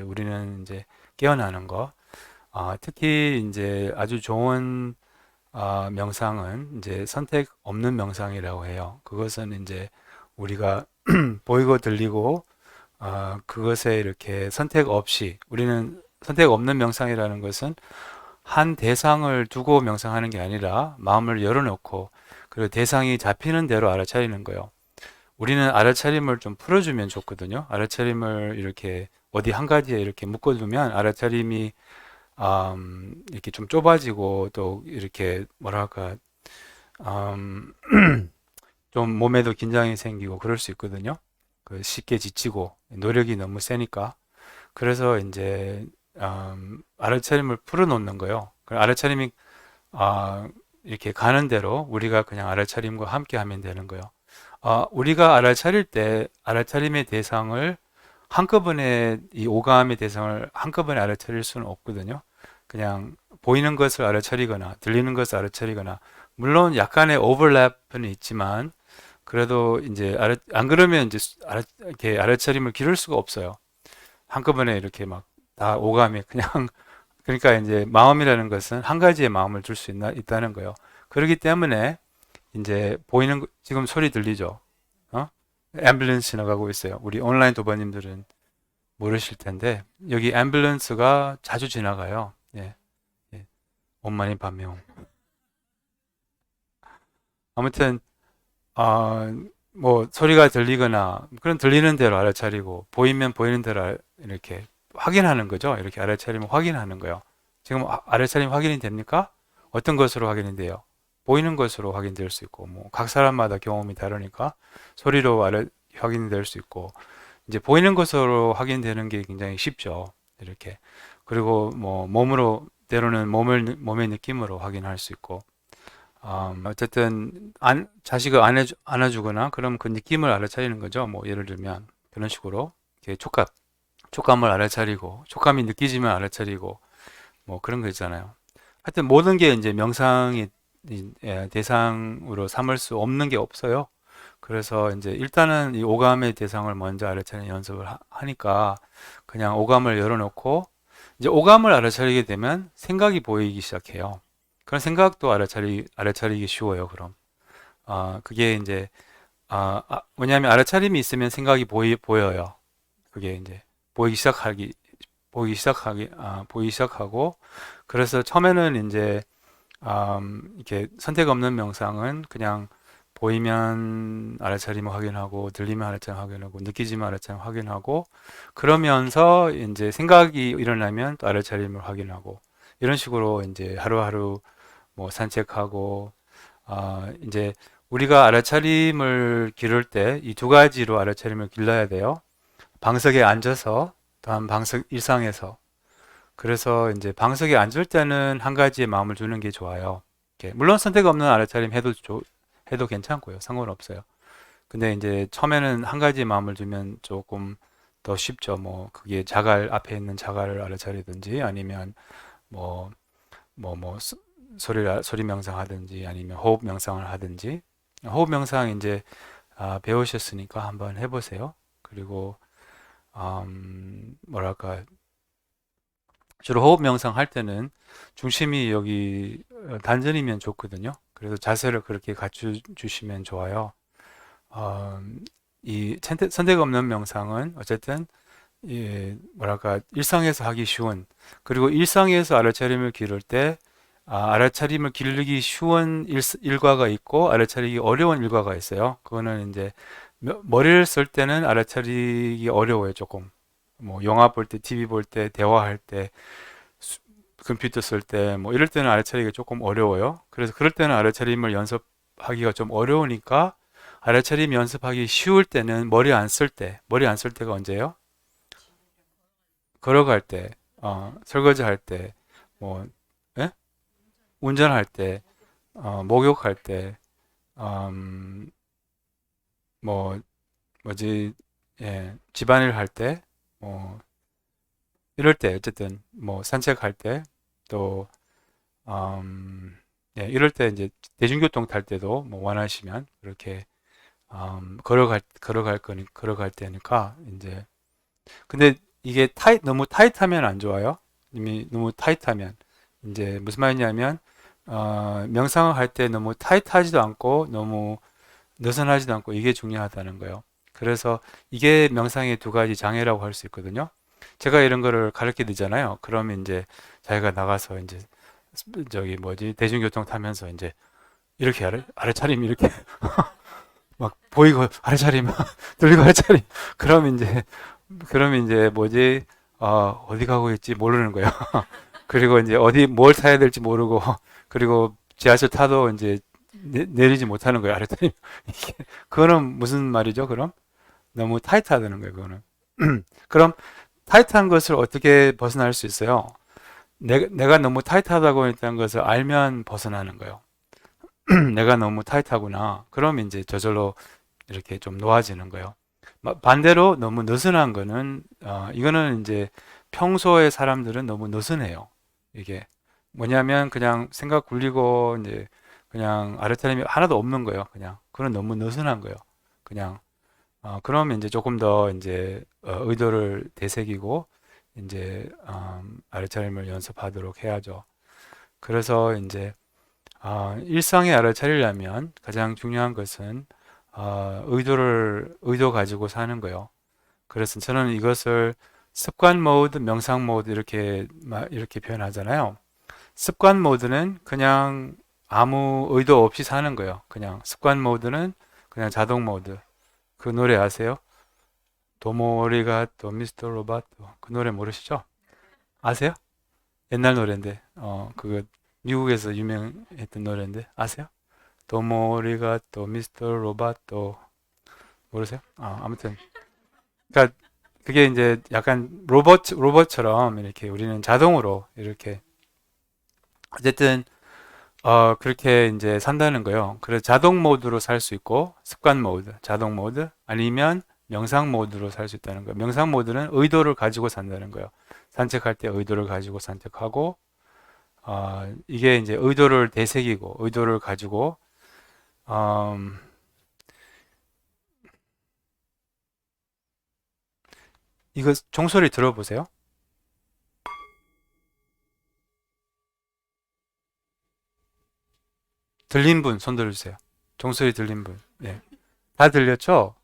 우리는 이제 깨어나는 거. 아, 특히 이제 아주 좋은 아, 명상은 이제 선택 없는 명상이라고 해요. 그것은 이제 우리가 보이고 들리고 아, 그것에 이렇게 선택 없이 우리는 선택 없는 명상이라는 것은 한 대상을 두고 명상하는 게 아니라 마음을 열어놓고 그리고 대상이 잡히는 대로 알아차리는 거예요. 우리는 알아차림을 좀 풀어주면 좋거든요. 알아차림을 이렇게 어디 한 가지에 이렇게 묶어두면 알아차림이 음, 이렇게 좀 좁아지고 또 이렇게 뭐랄까 음, 좀 몸에도 긴장이 생기고 그럴 수 있거든요. 그 쉽게 지치고 노력이 너무 세니까 그래서 이제 음, 알아차림을 풀어놓는 거예요. 그 알아차림이 아, 이렇게 가는 대로 우리가 그냥 알아차림과 함께 하면 되는 거예요. 아, 우리가 알아차릴 때 알아차림의 대상을 한꺼번에 이 오감의 대상을 한꺼번에 알아차릴 수는 없거든요. 그냥 보이는 것을 알아차리거나 들리는 것을 알아차리거나 물론 약간의 오버랩은 있지만 그래도 이제 알아, 안 그러면 이제 알아, 이렇게 알아차림을 기를 수가 없어요. 한꺼번에 이렇게 막 다 오감이 그냥 그러니까 이제 마음이라는 것은 한 가지의 마음을 줄 수 있다는 거예요. 그렇기 때문에 이제 보이는 거- 지금 소리 들리죠? 어? 앰뷸런스 지나가고 있어요. 우리 온라인 도반님들은 모르실 텐데 여기 앰뷸런스가 자주 지나가요. 예. 예. 엄마니 반명. 아무튼 아, 뭐 소리가 들리거나 그런 들리는 대로 알아차리고 보이면 보이는 대로 알- 이렇게 확인하는 거죠. 이렇게 알아차리면 확인하는 거예요. 지금 아- 알아차림 확인이 됩니까? 어떤 것으로 확인이 돼요? 보이는 것으로 확인될 수 있고 뭐 각 사람마다 경험이 다르니까 소리로 알아, 확인이 될수 있고 이제 보이는 것으로 확인되는 게 굉장히 쉽죠. 이렇게 그리고 뭐 몸으로 때로는 몸을 몸의 느낌으로 확인할 수 있고 음, 어쨌든 안, 자식을 안해 안아주거나 그럼 그 느낌을 알아차리는 거죠. 뭐 예를 들면 그런 식으로 이렇게 촉감 촉감을 알아차리고 촉감이 느끼지만 알아차리고 뭐 그런 거 있잖아요. 하여튼 모든 게 이제 명상의 이- 예, 대상으로 삼을 수 없는 게 없어요. 그래서 이제 일단은 이 오감의 대상을 먼저 알아차리는 연습을 하, 하니까 그냥 오감을 열어놓고 이제 오감을 알아차리게 되면 생각이 보이기 시작해요. 그런 생각도 알아차리, 알아차리기 쉬워요, 그럼. 아, 그게 이제, 아, 아, 왜냐하면 알아차림이 있으면 생각이 보이, 보여요. 그게 이제 보이기 시작하기, 보이기 시작하기, 아, 보이기 시작하고, 그래서 처음에는 이제, 음, 이렇게 선택 없는 명상은 그냥 보이면 알아차림을 확인하고, 들리면 알아차림 확인하고, 느끼지만 알아차림 확인하고, 그러면서 이제 생각이 일어나면 또 알아차림을 확인하고, 이런 식으로 이제 하루하루 뭐 산책하고, 아, 이제 우리가 알아차림을 기를 때 이 두 가지로 알아차림을 길러야 돼요. 방석에 앉아서, 또한 방석 일상에서. 그래서 이제 방석에 앉을 때는 한 가지의 마음을 두는 게 좋아요. 이렇게 물론 선택 없는 알아차림 해도 좋- 해도 괜찮고요. 상관없어요. 근데 이제 처음에는 한 가지의 마음을 두면 조금 더 쉽죠. 뭐 그게 자갈 앞에 있는 자갈을 알아차리든지 아니면 뭐 뭐 뭐 소리 소리 명상하든지 아니면 호흡 명상을 하든지 호흡 명상 이제 아, 배우셨으니까 한번 해보세요. 그리고 음, 뭐랄까 주로 호흡 명상 할 때는 중심이 여기 어, 단전이면 좋거든요. 그래서 자세를 그렇게 갖춰 주시면 좋아요. 어, 이 선택, 없는 명상은 어쨌든 이 뭐랄까 일상에서 하기 쉬운 그리고 일상에서 알아차림을 기를 때 아, 알아차림을 기르기 쉬운 일, 일과가 있고 알아차리기 어려운 일과가 있어요. 그거는 이제 며- 머리를 쓸 때는 알아차리기 어려워요, 조금. 뭐 영화 볼 때, TV 볼 때, 대화할 때, 수- 컴퓨터 쓸 때, 뭐 이럴 때는 알아차리기가 조금 어려워요. 그래서 그럴 때는 알아차림을 연습하기가 좀 어려우니까 알아차림 연습하기 쉬울 때는 머리 안 쓸 때, 머리 안 쓸 때가 언제예요? 걸어갈 때, 어, 설거지 할 때, 뭐, 예? 운전할 때, 어, 목욕할 때, 음, 뭐, 뭐지, 예, 집안일 할 때, 뭐, 이럴 때, 어쨌든, 뭐, 산책할 때, 또, 음, 예, 이럴 때 이제 대중교통 탈 때도 뭐 원하시면 그렇게, 음, 걸어갈, 걸어갈 거니, 걸어갈 때니까, 이제, 근데 이게 타이 너무 타이트하면 안 좋아요. 이미 너무 타이트하면 이제 무슨 말이냐면 어, 명상을 할 때 너무 타이트하지도 않고 너무 느슨하지도 않고 이게 중요하다는 거예요. 그래서 이게 명상의 두 가지 장애라고 할 수 있거든요. 제가 이런 거를 가르쳐 드리잖아요. 그러면 이제 자기가 나가서 이제 저기 뭐지 대중교통 타면서 이제 이렇게 아래 아래 차림 이렇게 막 보이고 아래 차림 들리고 아래 차림 그러면 이제 그러면 이제 뭐지 어, 어디 가고 있지 모르는 거예요. 그리고 이제 어디 뭘 타야 될지 모르고 그리고 지하철 타도 이제 내, 내리지 못하는 거예요. 아래 차림 이게 그거는 무슨 말이죠? 그럼 너무 타이트하다는 거예요. 그거는 그럼 타이트한 것을 어떻게 벗어날 수 있어요? 내, 내가 너무 타이트하다고 했다는 것을 알면 벗어나는 거예요. 내가 너무 타이트하구나. 그럼 이제 저절로 이렇게 좀 놓아지는 거예요. 마- 반대로 너무 느슨한 거는, 어, 이거는 이제 평소에 사람들은 너무 느슨해요. 이게 뭐냐면 그냥 생각 굴리고 이제 그냥 아르타림이 하나도 없는 거예요. 그냥. 그건 너무 느슨한 거예요. 그냥. 어, 그러면 이제 조금 더 이제 어, 의도를 되새기고 이제 음, 알차림을 연습하도록 해야죠. 그래서 이제 어, 일상에 알아차리려면 가장 중요한 것은 어, 의도를 의도 가지고 사는 거예요. 그래서 저는 이것을 습관 모드, 명상 모드 이렇게 마- 이렇게 표현하잖아요. 습관 모드는 그냥 아무 의도 없이 사는 거예요. 그냥 습관 모드는 그냥 자동 모드. 그 노래 아세요? 도모리가 또 미스터 로바토 그 노래 모르시죠? 아세요? 옛날 노래인데 어 그거 미국에서 유명했던 노래인데 아세요? 도모리가 또 미스터 로바토 모르세요? 아 아무튼 그러니까 그게 이제 약간 로봇 로봇처럼 이렇게 우리는 자동으로 이렇게 어쨌든 어 그렇게 이제 산다는 거예요. 그래서 자동 모드로 살 수 있고 습관 모드, 자동 모드 아니면 명상 모드로 살 수 있다는 거예요. 명상 모드는 의도를 가지고 산다는 거예요. 산책할 때 의도를 가지고 산책하고 어, 이게 이제 의도를 되새기고 의도를 가지고 음, 이거 종소리 들어보세요. 들린 분 손 들어주세요. 종소리 들린 분. 예. 다 들렸죠?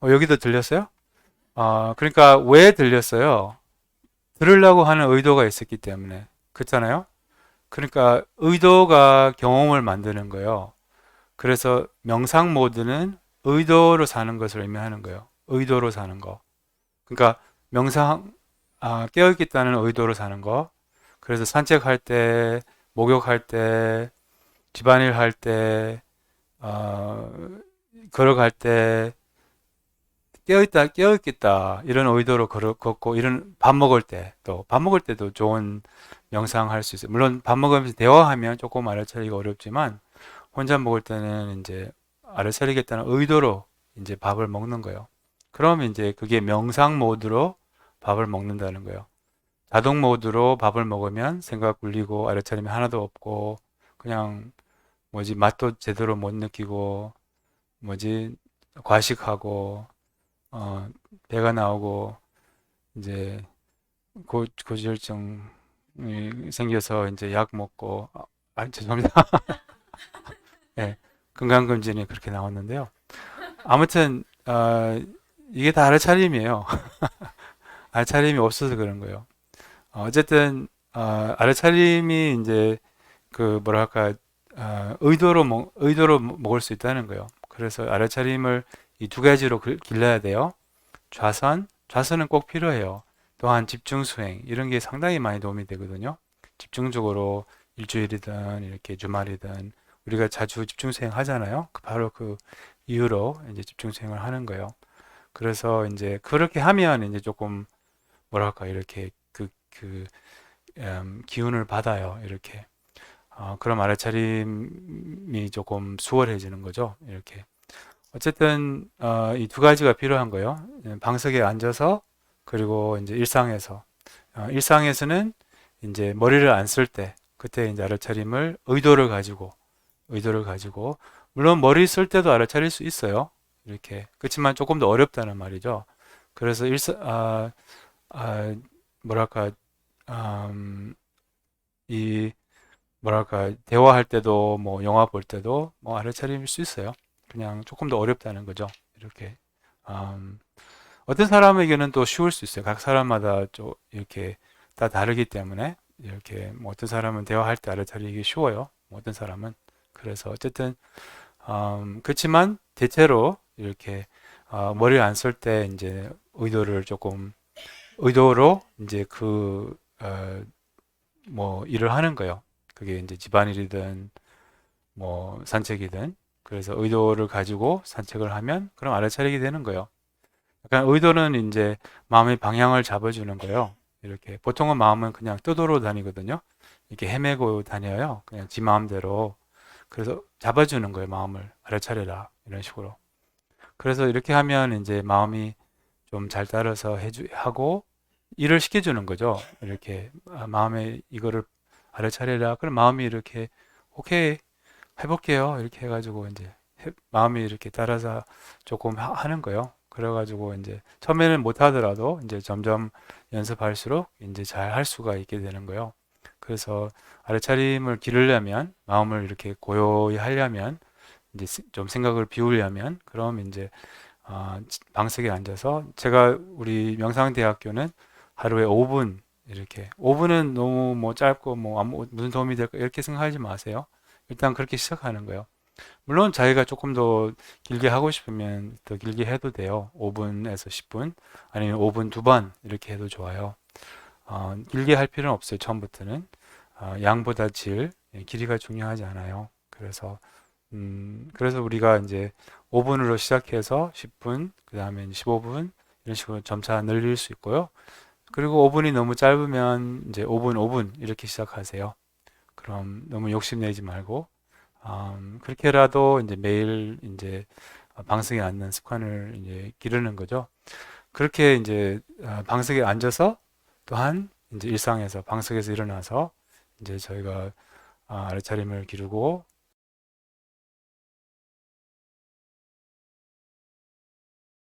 어, 여기도 들렸어요? 아, 그러니까 왜 들렸어요? 들으려고 하는 의도가 있었기 때문에. 그렇잖아요? 그러니까 의도가 경험을 만드는 거예요. 그래서 명상 모드는 의도로 사는 것을 의미하는 거예요. 의도로 사는 거. 그러니까 명상, 아, 깨어있겠다는 의도로 사는 거. 그래서 산책할 때, 목욕할 때, 집안일 할 때, 어, 걸어갈 때, 깨어있다, 깨어있겠다, 이런 의도로 걸어, 걷고, 이런 밥 먹을 때, 또, 밥 먹을 때도 좋은 명상 할 수 있어요. 물론 밥 먹으면서 대화하면 조금 알아차리기가 어렵지만, 혼자 먹을 때는 이제 알아차리겠다는 의도로 이제 밥을 먹는 거예요. 그러면 이제 그게 명상 모드로 밥을 먹는다는 거예요. 자동 모드로 밥을 먹으면 생각 굴리고 알아차림이 하나도 없고, 그냥 뭐지, 맛도 제대로 못 느끼고, 뭐지, 과식하고, 어, 배가 나오고, 이제 고, 고지혈증이 생겨서 이제 약 먹고, 아, 아, 죄송합니다. 예, 건강검진이 그렇게 나왔는데요. 아무튼, 어, 이게 다 알아차림이에요. 알아차림이 없어서 그런 거예요. 어, 어쨌든, 어, 알아차림이 이제 그 뭐랄까, 어, 의도로 먹, 의도로 먹- 먹을 수 있다는 거예요. 그래서 알아차림을 이 두 가지로 길- 길러야 돼요. 좌선, 좌선은 꼭 필요해요. 또한 집중 수행, 이런 게 상당히 많이 도움이 되거든요. 집중적으로 일주일이든 이렇게 주말이든 우리가 자주 집중 수행 하잖아요. 그 바로 그 이유로 이제 집중 수행을 하는 거예요. 그래서 이제 그렇게 하면 이제 조금 뭐랄까 이렇게 그, 그, 음, 기운을 받아요. 이렇게. 어, 그럼 알아차림이 조금 수월해지는 거죠. 이렇게. 어쨌든 어, 이 두 가지가 필요한 거예요. 예, 방석에 앉아서 그리고 이제 일상에서 어, 일상에서는 이제 머리를 안 쓸 때 그때 이제 알아차림을 의도를 가지고 의도를 가지고 물론 머리 쓸 때도 알아차릴 수 있어요. 이렇게 그렇지만 조금 더 어렵다는 말이죠. 그래서 일사, 아, 아, 뭐랄까, 음, 이, 뭐랄까, 대화할 때도, 뭐, 영화 볼 때도, 뭐, 알아차릴 수 있어요. 그냥 조금 더 어렵다는 거죠. 이렇게. 음, 어떤 사람에게는 또 쉬울 수 있어요. 각 사람마다 좀 이렇게 다 다르기 때문에, 이렇게, 뭐, 어떤 사람은 대화할 때 알아차리기 쉬워요. 뭐 어떤 사람은. 그래서 어쨌든, 음, 그렇지만, 대체로, 이렇게, 어, 머리를 안 쓸 때, 이제, 의도를 조금, 의도로, 이제 그, 어, 뭐, 일을 하는 거예요. 그게 이제 집안일이든, 뭐, 산책이든. 그래서 의도를 가지고 산책을 하면, 그럼 알아차리게 되는 거예요. 약간 의도는 이제 마음의 방향을 잡아주는 거예요. 이렇게. 보통은 마음은 그냥 떠돌아 다니거든요. 이렇게 헤매고 다녀요. 그냥 지 마음대로. 그래서 잡아주는 거예요. 마음을. 알아차려라. 이런 식으로. 그래서 이렇게 하면 이제 마음이 좀 잘 따라서 해주, 하고 일을 시켜주는 거죠. 이렇게 아, 마음에 이거를 알아차려라. 그럼 마음이 이렇게 오케이 해볼게요. 이렇게 해가지고 이제 해- 마음이 이렇게 따라서 조금 하, 하는 거예요. 그래가지고 이제 처음에는 못 하더라도 이제 점점 연습할수록 이제 잘 할 수가 있게 되는 거예요. 그래서 알아차림을 기르려면 마음을 이렇게 고요히 하려면 이제 시- 좀 생각을 비우려면 그럼 이제 아, 지- 방석에 앉아서 제가 우리 명상대학교는 하루에 5분 이렇게 5분은 너무 뭐 짧고 뭐 아무 무슨 도움이 될까 이렇게 생각하지 마세요. 일단 그렇게 시작하는 거예요. 물론 자기가 조금 더 길게 하고 싶으면 더 길게 해도 돼요. 5분에서 10분 아니면 5분 두 번 이렇게 해도 좋아요. 어, 길게 할 필요는 없어요. 처음부터는 어, 양보다 질, 예, 길이가 중요하지 않아요. 그래서 음, 그래서 우리가 이제 5분으로 시작해서 10분, 그 다음에 15분 이런 식으로 점차 늘릴 수 있고요. 그리고 5분이 너무 짧으면 이제 5분, 5분 이렇게 시작하세요. 그럼 너무 욕심내지 말고 음, 그렇게라도 이제 매일 이제 방석에 앉는 습관을 이제 기르는 거죠. 그렇게 이제 어, 방석에 앉아서 또한 이제 일상에서 방석에서 일어나서 이제 저희가 아, 알차림을 기르고